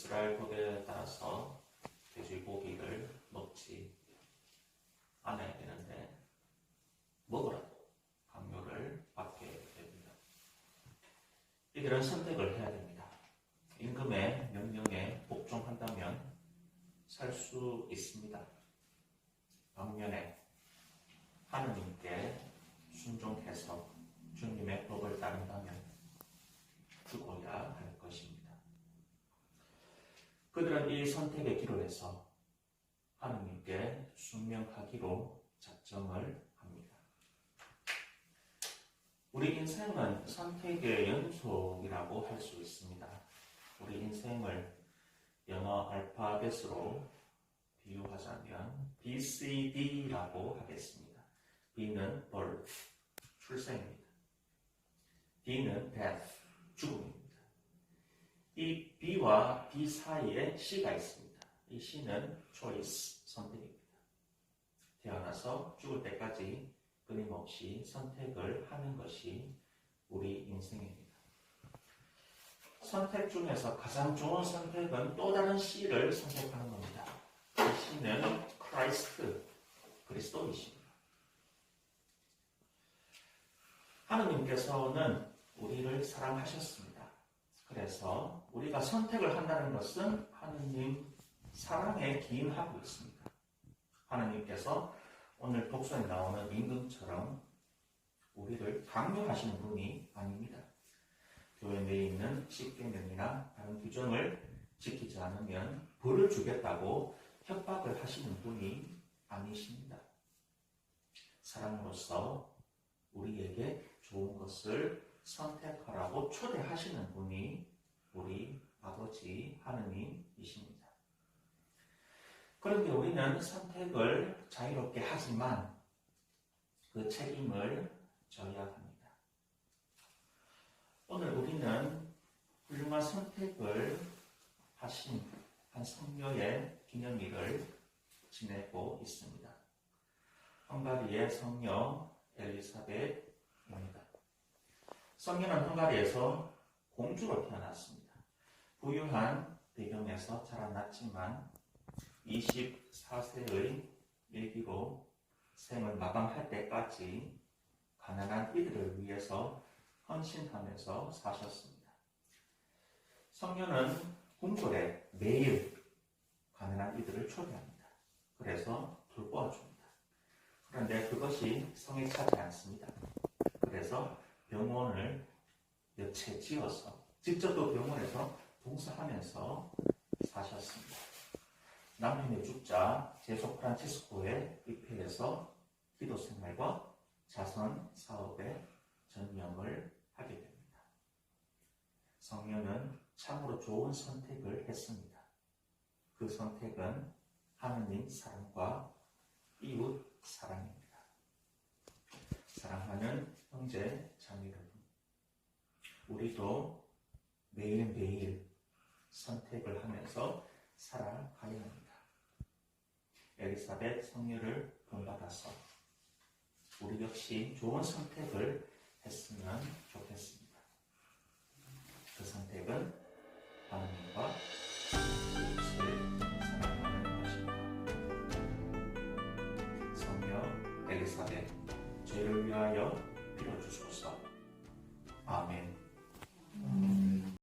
이스라엘법에 따라서 돼지고기를 먹지 않아야 되는데 먹으라고 강요를 받게 됩니다. 이들은 선택을 해야 됩니다. 임금의 명령에 복종한다면 살 수 있습니다. 반면에 하느님께 순종해서 주님의 법을 따른다면 죽어야 할 것입니다. 그들은 이 선택의 기로 해서 하느님께 순명하기로 작정을 합니다. 우리 인생은 선택의 연속이라고 할 수 있습니다. 우리 인생을 영어 알파벳으로 비유하자면 BCD라고 하겠습니다. B는 birth, 출생입니다. D는 death, 죽음입니다. 이 B와 B 사이에 C가 있습니다. 이 C는 choice, 선택입니다. 태어나서 죽을 때까지 끊임없이 선택을 하는 것이 우리 인생입니다. 선택 중에서 가장 좋은 선택은 또 다른 C를 선택하는 겁니다. 그 C는 크라이스트, 그리스도이십니다. 하느님께서는 우리를 사랑하셨습니다. 그래서 우리가 선택을 한다는 것은 하느님 사랑에 기인하고 있습니다. 하느님께서 오늘 독서에 나오는 임금처럼 우리를 강요하시는 분이 아닙니다. 교회 내에 있는 십계명이나 다른 규정을 지키지 않으면 벌을 주겠다고 협박을 하시는 분이 아니십니다. 사랑으로서 우리에게 좋은 것을 선택하라고 초대하시는 분이 우리 아버지 하느님이십니다. 그런데 우리는 선택을 자유롭게 하지만 그 책임을 져야 합니다. 오늘 우리는 훌륭한 선택을 하신 한 성녀의 기념일을 지내고 있습니다. 헝가리의 성녀 엘리사벳입니다. 성녀는 헝가리에서 공주로 태어났습니다. 부유한 배경에서 자라났지만 24세의 일기로 생을 마감할 때까지 가난한 이들을 위해서 헌신하면서 사셨습니다. 성녀는 궁궐에 매일 가난한 이들을 초대합니다. 그래서 돌보아줍니다. 그런데 그것이 성에 차지 않습니다. 그래서 병원을 몇채 지어서 직접 그 병원에서 봉사하면서 사셨습니다. 남편의 죽자 제소 프란치스코의 입회에서 기도 생활과 자선 사업에 전념을 하게 됩니다. 성녀는 참으로 좋은 선택을 했습니다. 그 선택은 하느님 사랑과 이웃 사랑입니다. 사랑하는 형제 자매 여러분, 우리도 매일매일 선택을 하면서 살아가야 합니다. 엘리사벳 성녀를 본받아서 우리 역시 좋은 선택을 했으면 좋겠습니다. 그 선택은 하나님과 엘리사벳 죄를 위하여 빌어주소서. 아멘.